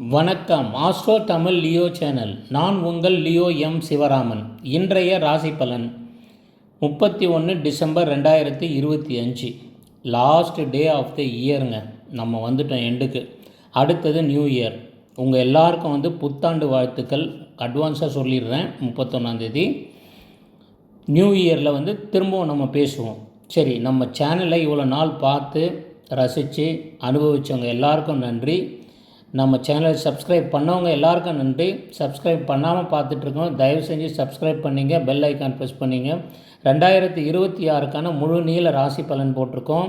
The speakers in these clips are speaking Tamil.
வணக்கம் ஆஸ்ட்ரோ தமிழ் லியோ சேனல். நான் உங்கள் லியோ எம் சிவராமன். இன்றைய ராசி பலன் முப்பத்தி ஒன்று டிசம்பர் ரெண்டாயிரத்தி இருபத்தி அஞ்சு. லாஸ்ட் டே ஆஃப் த இயருங்க நம்ம வந்துட்டோம் எண்டுக்கு அடுத்தது நியூ இயர் உங்கள் எல்லாருக்கும் வந்து புத்தாண்டு வாழ்த்துக்கள். அட்வான்ஸாக சொல்லிடுறேன் முப்பத்தொன்னாந்தேதி நியூ இயரில் வந்து திரும்பவும் நம்ம பேசுவோம். சரி நம்ம சேனலை இவ்வளோ நாள் பார்த்து ரசித்து அனுபவித்தவங்க எல்லாருக்கும் நன்றி. நம்ம சேனலை சப்ஸ்கிரைப் பண்ணவங்க எல்லாருக்கும் நன்றி. சப்ஸ்கிரைப் பண்ணாமல் பார்த்துட்ருக்கோம் தயவு செஞ்சு சப்ஸ்கிரைப் பண்ணிங்க பெல் ஐக்கான் ப்ரெஸ் பண்ணிங்க. ரெண்டாயிரத்தி இருபத்தி ஆறுக்கான முழு நீள ராசி பலன் போட்டிருக்கோம்.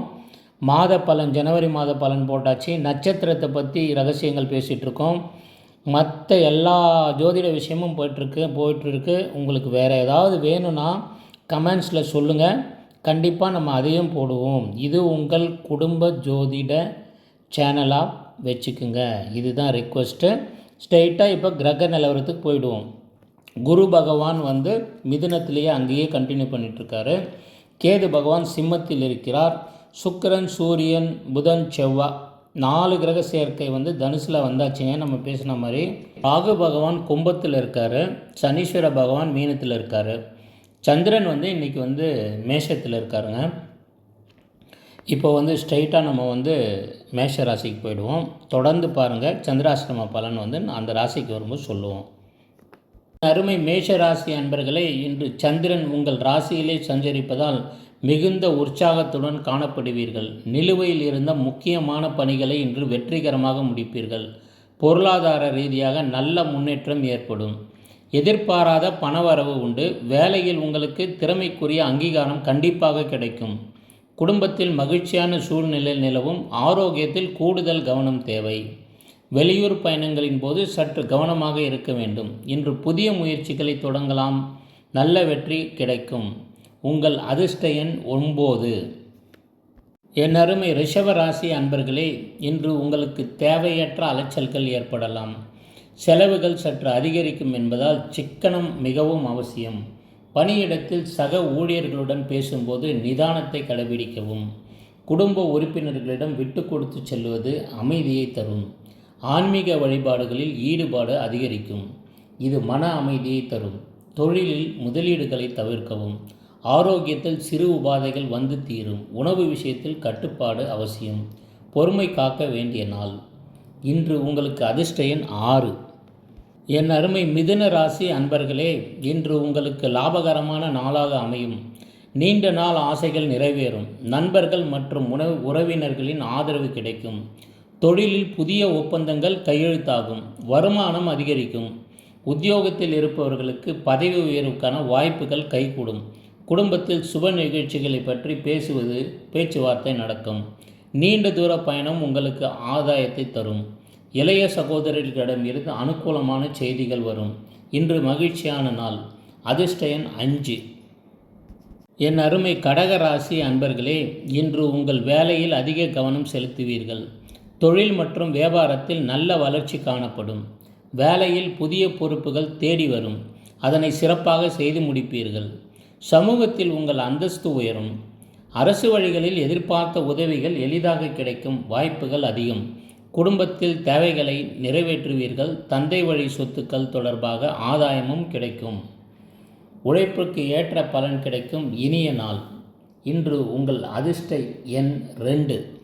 மாத பலன் ஜனவரி மாத பலன் போட்டாச்சு. நட்சத்திரத்தை பற்றி ரகசியங்கள் பேசிகிட்ருக்கோம் மற்ற எல்லா ஜோதிட விஷயமும் போயிட்டுருக்கு போயிட்டுருக்கு உங்களுக்கு வேறு ஏதாவது வேணும்னா கமெண்ட்ஸில் சொல்லுங்கள் கண்டிப்பாக நம்ம அதையும் போடுவோம். இது உங்கள் குடும்ப ஜோதிட சேனலாக வச்சுக்குங்க. இதுதான் ரிக்வெஸ்ட்டு ஸ்ட்ரெயிட்டாக இப்போ கிரக நிலவரத்துக்கு போயிடுவோம். குரு பகவான் வந்து மிதுனத்திலேயே அங்கேயே கண்டினியூ பண்ணிகிட்ருக்காரு கேது பகவான் சிம்மத்தில் இருக்கிறார். சுக்கிரன் சூரியன் புதன் செவ்வாய் நாலு கிரக சேர்க்கை வந்து தனுசில் வந்தாச்சுங்க. நம்ம பேசின மாதிரி ராகு பகவான் கும்பத்தில் இருக்கார். சனீஸ்வர பகவான் மீனத்தில் இருக்கார். சந்திரன் வந்து இன்றைக்கி வந்து மேஷத்தில் இருக்காருங்க. இப்போ வந்து ஸ்ட்ரைட்டாக நம்ம வந்து மேஷ ராசிக்கு போயிடுவோம். தொடர்ந்து பாருங்கள் சந்திராசிரம பலன் வந்து அந்த ராசிக்கு வரும்போது சொல்லுவோம். அருமை மேஷ ராசி அன்பர்களே இன்று சந்திரன் உங்கள் ராசியிலே சஞ்சரிப்பதால் மிகுந்த உற்சாகத்துடன் காணப்படுவீர்கள். நிலுவையில் இருந்த முக்கியமான பணிகளை இன்று வெற்றிகரமாக முடிப்பீர்கள். பொருளாதார ரீதியாக நல்ல முன்னேற்றம் ஏற்படும். எதிர்பாராத பணவரவு உண்டு. வேலையில் உங்களுக்கு திறமைக்குரிய அங்கீகாரம் கண்டிப்பாக கிடைக்கும். குடும்பத்தில் மகிழ்ச்சியான சூழ்நிலை நிலவும் ஆரோக்கியத்தில் கூடுதல் கவனம் தேவை. வெளியூர் பயணங்களின் போது சற்று கவனமாக இருக்க வேண்டும். இன்று புதிய முயற்சிகளை தொடங்கலாம். நல்ல வெற்றி கிடைக்கும். உங்கள் அதிர்ஷ்ட எண் ஒன்பது. என் அருமை ரிஷப ராசி அன்பர்களே இன்று உங்களுக்கு தேவையற்ற அலைச்சல்கள் ஏற்படலாம். செலவுகள் சற்று அதிகரிக்கும் என்பதால் சிக்கனம் மிகவும் அவசியம். பணியிடத்தில் சக ஊழியர்களுடன் பேசும்போது நிதானத்தை கடைபிடிக்கவும் குடும்ப உறுப்பினர்களிடம் விட்டு கொடுத்து செல்வது அமைதியை தரும். ஆன்மீக வழிபாடுகளில் ஈடுபாடு அதிகரிக்கும். இது மன அமைதியை தரும். தொழிலில் முதலீடுகளை தவிர்க்கவும் ஆரோக்கியத்தில் சிறு உபாதைகள் வந்து தீரும். உணவு விஷயத்தில் கட்டுப்பாடு அவசியம். பொறுமை காக்க வேண்டிய நாள். இன்று உங்களுக்கு அதிர்ஷ்ட எண் ஆறு. என் அருமை மிதுன ராசி அன்பர்களே இன்று உங்களுக்கு லாபகரமான நாளாக அமையும். நீண்ட நாள் ஆசைகள் நிறைவேறும். நண்பர்கள் மற்றும் உணவு உறவினர்களின் ஆதரவு கிடைக்கும். தொழிலில் புதிய ஒப்பந்தங்கள் கையெழுத்தாகும். வருமானம் அதிகரிக்கும். உத்தியோகத்தில் இருப்பவர்களுக்கு பதவி உயர்வுக்கான வாய்ப்புகள் கைகூடும். குடும்பத்தில் சுப நிகழ்ச்சிகளை பற்றி பேசுவது பேச்சுவார்த்தை நடக்கும். நீண்ட தூர பயணம் உங்களுக்கு ஆதாயத்தை தரும். இளைய சகோதரர்களிடம் இருந்து அனுகூலமான செய்திகள் வரும். இன்று மகிழ்ச்சியான நாள். அதிர்ஷ்டயன் அஞ்சு. என் அருமை கடக ராசி அன்பர்களே இன்று உங்கள் வேலையில் அதிக கவனம் செலுத்துவீர்கள். தொழில் மற்றும் வியாபாரத்தில் நல்ல வளர்ச்சி காணப்படும். வேலையில் புதிய பொறுப்புகள் தேடி வரும். அதனை சிறப்பாக செய்து முடிப்பீர்கள். சமூகத்தில் உங்கள் அந்தஸ்து உயரும். அரசு வழிகளில் எதிர்பார்த்த உதவிகள் எளிதாக கிடைக்கும் வாய்ப்புகள் அதிகம். குடும்பத்தில் தேவைகளை நிறைவேற்றுவீர்கள். தந்தை வழி சொத்துக்கள் தொடர்பாக ஆதாயமும் கிடைக்கும். உழைப்புக்கு ஏற்ற பலன் கிடைக்கும். இனிய நாள். இன்று உங்கள் அதிர்ஷ்ட எண் ரெண்டு.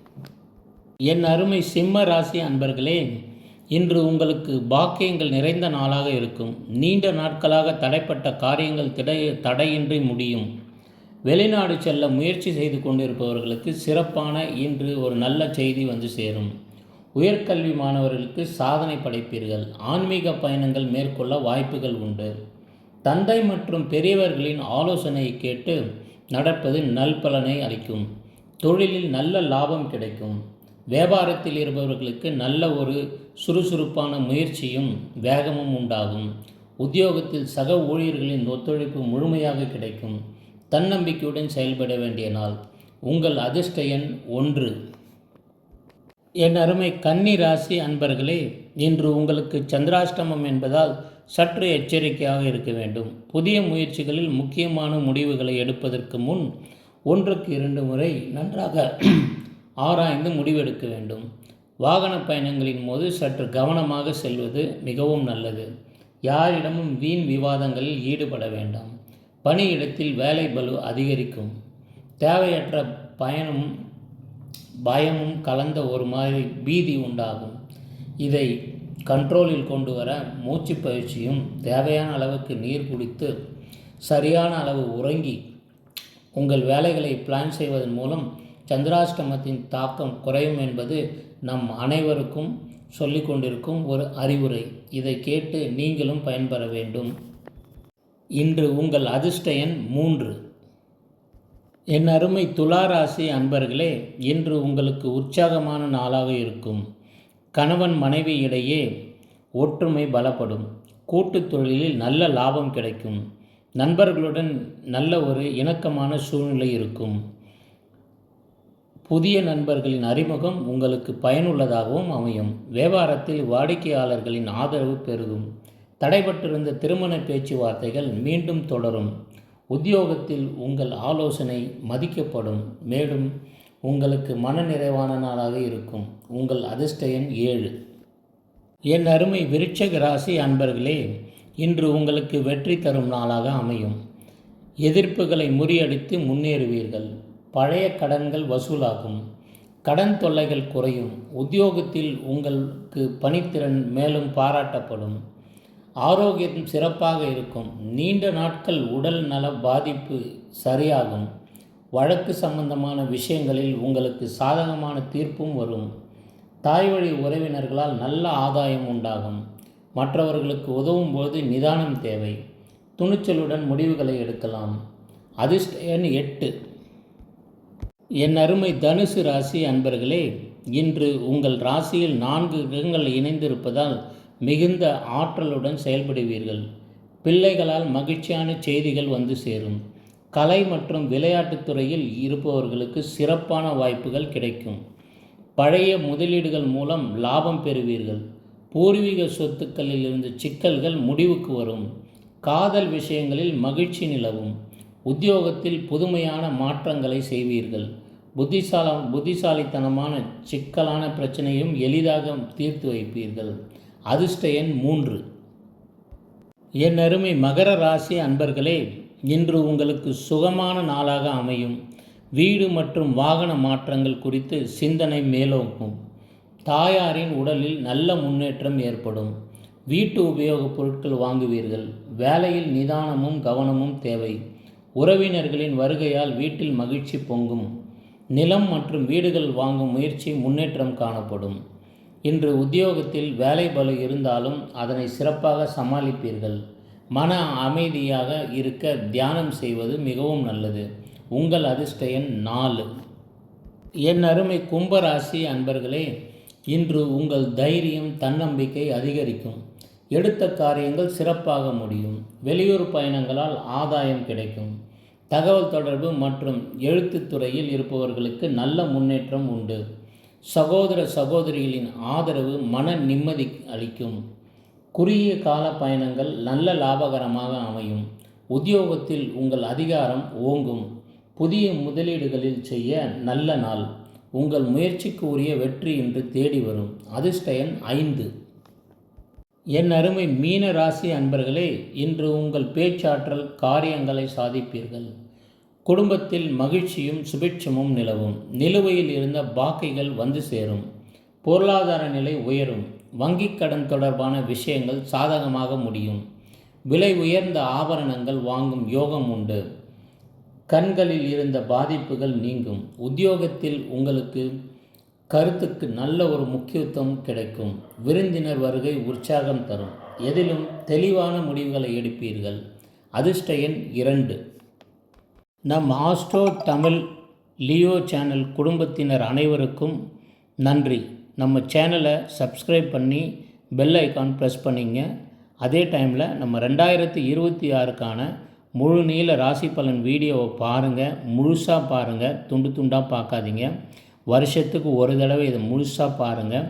என் அருமை சிம்ம ராசி அன்பர்களே இன்று உங்களுக்கு பாக்கியங்கள் நிறைந்த நாளாக இருக்கும். நீண்ட நாட்களாக தடைப்பட்ட காரியங்கள் திடைய தடையின்றி முடியும். வெளிநாடு செல்ல முயற்சி செய்து கொண்டிருப்பவர்களுக்கு சிறப்பான இன்று ஒரு நல்ல செய்தி வந்து சேரும். உயர்கல்வி மாணவர்களுக்கு சாதனை படைப்பீர்கள். ஆன்மீக பயணங்கள் மேற்கொள்ள வாய்ப்புகள் உண்டு. தந்தை மற்றும் பெரியவர்களின் ஆலோசனையை கேட்டு நடப்பது நல்பலனை அளிக்கும். தொழிலில் நல்ல லாபம் கிடைக்கும். வியாபாரத்தில் இருப்பவர்களுக்கு நல்ல ஒரு சுறுசுறுப்பான முயற்சியும் வேகமும் உண்டாகும். உத்தியோகத்தில் சக ஊழியர்களின் ஒத்துழைப்பு முழுமையாக கிடைக்கும். தன்னம்பிக்கையுடன் செயல்பட வேண்டிய நாள். உங்கள் அதிர்ஷ்ட எண் ஒன்று. என் அருமை கன்னி ராசி அன்பர்களே இன்று உங்களுக்கு சந்திராஷ்டமம் என்பதால் சற்று எச்சரிக்கையாக இருக்க வேண்டும். புதிய முயற்சிகளில் முக்கியமான முடிவுகளை எடுப்பதற்கு முன் ஒன்றுக்கு இரண்டு முறை நன்றாக ஆராய்ந்து முடிவெடுக்க வேண்டும். வாகன பயணங்களின் போது சற்று கவனமாக செல்வது மிகவும் நல்லது. யாரிடமும் வீண் விவாதங்களில் ஈடுபட வேண்டாம். பணியிடத்தில் வேலை பலு அதிகரிக்கும். தேவையற்ற பயணம் பயமும் கலந்த ஒரு மாதிரி பீதி உண்டாகும். இதை கண்ட்ரோலில் கொண்டு வர மூச்சு பயிற்சியும் தேவையான அளவுக்கு நீர் குடித்து சரியான அளவு உறங்கி உங்கள் வேலைகளை பிளான் செய்வதன் மூலம் சந்திராஷ்டமத்தின் தாக்கம் குறையும் என்பது நம் அனைவருக்கும் சொல்லிக் கொண்டிருக்கும் ஒரு அறிவுரை. இதை கேட்டு நீங்களும் பயன்பெற வேண்டும். இன்று உங்கள் அதிர்ஷ்ட எண் மூன்று. என் அருமை துளாராசி அன்பர்களே இன்று உங்களுக்கு உற்சாகமான நாளாக இருக்கும். கணவன் மனைவி இடையே ஒற்றுமை பலப்படும். கூட்டுத் தொழிலில் நல்ல லாபம் கிடைக்கும். நண்பர்களுடன் நல்ல ஒரு இணக்கமான சூழ்நிலை இருக்கும். புதிய நண்பர்களின் அறிமுகம் உங்களுக்கு பயனுள்ளதாகவும் அமையும். வியாபாரத்தில் வாடிக்கையாளர்களின் ஆதரவு பெருகும். தடைபட்டிருந்த திருமண பேச்சுவார்த்தைகள் மீண்டும் தொடரும். உத்தியோகத்தில் உங்கள் ஆலோசனை மதிக்கப்படும். மேலும் உங்களுக்கு மனநிறைவான நாளாக இருக்கும். உங்கள் அதிர்ஷ்ட எண் ஏழு. என் அருமை விருட்சக ராசி அன்பர்களே இன்று உங்களுக்கு வெற்றி தரும் நாளாக அமையும். எதிர்ப்புகளை முறியடித்து முன்னேறுவீர்கள். பழைய கடன்கள் வசூலாகும். கடன் தொல்லைகள் குறையும். உத்தியோகத்தில் உங்களுக்கு பணித்திறன் மேலும் பாராட்டப்படும். ஆரோக்கியம் சிறப்பாக இருக்கும். நீண்ட நாட்கள் உடல் நல பாதிப்பு சரியாகும். வழக்கு சம்பந்தமான விஷயங்களில் உங்களுக்கு சாதகமான தீர்ப்பும் வரும். தாய்வழி உறவினர்களால் நல்ல ஆதாயம் உண்டாகும். மற்றவர்களுக்கு உதவும் போது நிதானம் தேவை. துணிச்சலுடன் முடிவுகளை எடுக்கலாம். அதிர்ஷ்ட எண் எட்டு. என் அருமை தனுசு ராசி அன்பர்களே இன்று உங்கள் ராசியில் நான்கு கிரகங்கள் இணைந்திருப்பதால் மிகுந்த ஆற்றலுடன் செயல்படுவீர்கள். பிள்ளைகளால் மகிழ்ச்சியான செய்திகள் வந்து சேரும். கலை மற்றும் விளையாட்டுத் துறையில் இருப்பவர்களுக்கு சிறப்பான வாய்ப்புகள் கிடைக்கும். பழைய முதலீடுகள் மூலம் லாபம் பெறுவீர்கள். பூர்வீக சொத்துக்களில் இருந்து சிக்கல்கள் முடிவுக்கு வரும். காதல் விஷயங்களில் மகிழ்ச்சி நிலவும். உத்தியோகத்தில் புதுமையான மாற்றங்களை செய்வீர்கள். புத்திசால புத்திசாலித்தனமான சிக்கலான பிரச்சனையும் எளிதாக தீர்த்து வைப்பீர்கள். அதிர்ஷ்ட எண் மூன்று. என் அருமை மகர ராசி அன்பர்களே இன்று உங்களுக்கு சுகமான நாளாக அமையும். வீடு மற்றும் வாகன மாற்றங்கள் குறித்து சிந்தனை மேலோங்கும். தாயாரின் உடலில் நல்ல முன்னேற்றம் ஏற்படும். வீட்டு உபயோகப் பொருட்கள் வாங்குவீர்கள். வேலையில் நிதானமும் கவனமும் தேவை. உறவினர்களின் வருகையால் வீட்டில் மகிழ்ச்சி பொங்கும். நிலம் மற்றும் வீடுகள் வாங்கும் முயற்சி முன்னேற்றம் காணப்படும். இன்று உத்தியோகத்தில் வேலை பளு இருந்தாலும் அதனை சிறப்பாக சமாளிப்பீர்கள். மன அமைதியாக இருக்க தியானம் செய்வது மிகவும் நல்லது. உங்கள் அதிர்ஷ்ட எண் நாலு. என் அருமை கும்பராசி அன்பர்களே இன்று உங்கள் தைரியம் தன்னம்பிக்கை அதிகரிக்கும். எடுத்த காரியங்கள் சிறப்பாக முடியும். வெளியூர் பயணங்களால் ஆதாயம் கிடைக்கும். தகவல் தொடர்பு மற்றும் எழுத்துத்துறையில் இருப்பவர்களுக்கு நல்ல முன்னேற்றம் உண்டு. சகோதர சகோதரிகளின் ஆதரவு மன நிம்மதி அளிக்கும். குறுகிய கால பயணங்கள் நல்ல லாபகரமாக அமையும். உத்தியோகத்தில் உங்கள் அதிகாரம் ஓங்கும். புதிய முதலீடுகளில் செய்ய நல்ல நாள். உங்கள் முயற்சிக்கு உரிய வெற்றி என்று தேடி வரும். அதிர்ஷ்டயன் ஐந்து. என் அருமை மீன ராசி அன்பர்களே இன்று உங்கள் பேச்சாற்றல் காரியங்களை சாதிப்பீர்கள். குடும்பத்தில் மகிழ்ச்சியும் சுபிட்சமும் நிலவும். நிலுவையில் இருந்த பாக்கைகள் வந்து சேரும். பொருளாதார நிலை உயரும். வங்கிக் கடன் தொடர்பான விஷயங்கள் சாதகமாக முடியும். விலை உயர்ந்த ஆபரணங்கள் வாங்கும் யோகம் உண்டு. கண்களில் இருந்த பாதிப்புகள் நீங்கும். உத்தியோகத்தில் உங்களுக்கு கருத்துக்கு நல்ல ஒரு முக்கியத்துவம் கிடைக்கும். விருந்தினர் வருகை உற்சாகம் தரும். எதிலும் தெளிவான முடிவுகளை எடுப்பீர்கள். அதிர்ஷ்ட எண் இரண்டு. நம் ஆஸ்ட்ரோ தமிழ் லியோ சேனல் குடும்பத்தினர் அனைவருக்கும் நன்றி. நம்ம சேனலை சப்ஸ்கிரைப் பண்ணி பெல் ஐக்கான் ப்ரெஸ் பண்ணிங்க. அதே டைமில் நம்ம ரெண்டாயிரத்தி இருபத்தி ஆறுக்கான முழு நீள ராசி பலன் வீடியோவை பாருங்கள் முழுசாக பாருங்கள் துண்டு துண்டாக பார்க்காதீங்க. வருஷத்துக்கு ஒரு தடவை இதை முழுசாக பாருங்கள்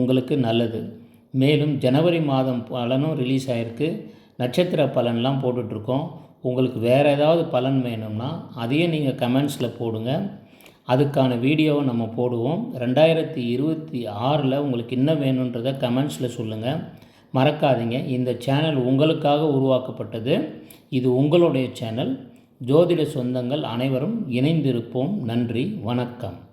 உங்களுக்கு நல்லது. மேலும் ஜனவரி மாதம் பலனும் ரிலீஸ் ஆகிருக்கு நட்சத்திர பலன்லாம் போட்டுட்ருக்கோம். உங்களுக்கு வேறு ஏதாவது பலன் வேணும்னா அதையும் நீங்கள் கமெண்ட்ஸில் போடுங்க. அதுக்கான வீடியோவை நம்ம போடுவோம். ரெண்டாயிரத்தி இருபத்தி ஆறில் உங்களுக்கு என்ன வேணுன்றதை கமெண்ட்ஸில் சொல்லுங்கள் மறக்காதீங்க. இந்த சேனல் உங்களுக்காக உருவாக்கப்பட்டது. இது உங்களுடைய சேனல் ஜோதிட சொந்தங்கள் அனைவரும் இணைந்திருப்போம். நன்றி. வணக்கம்.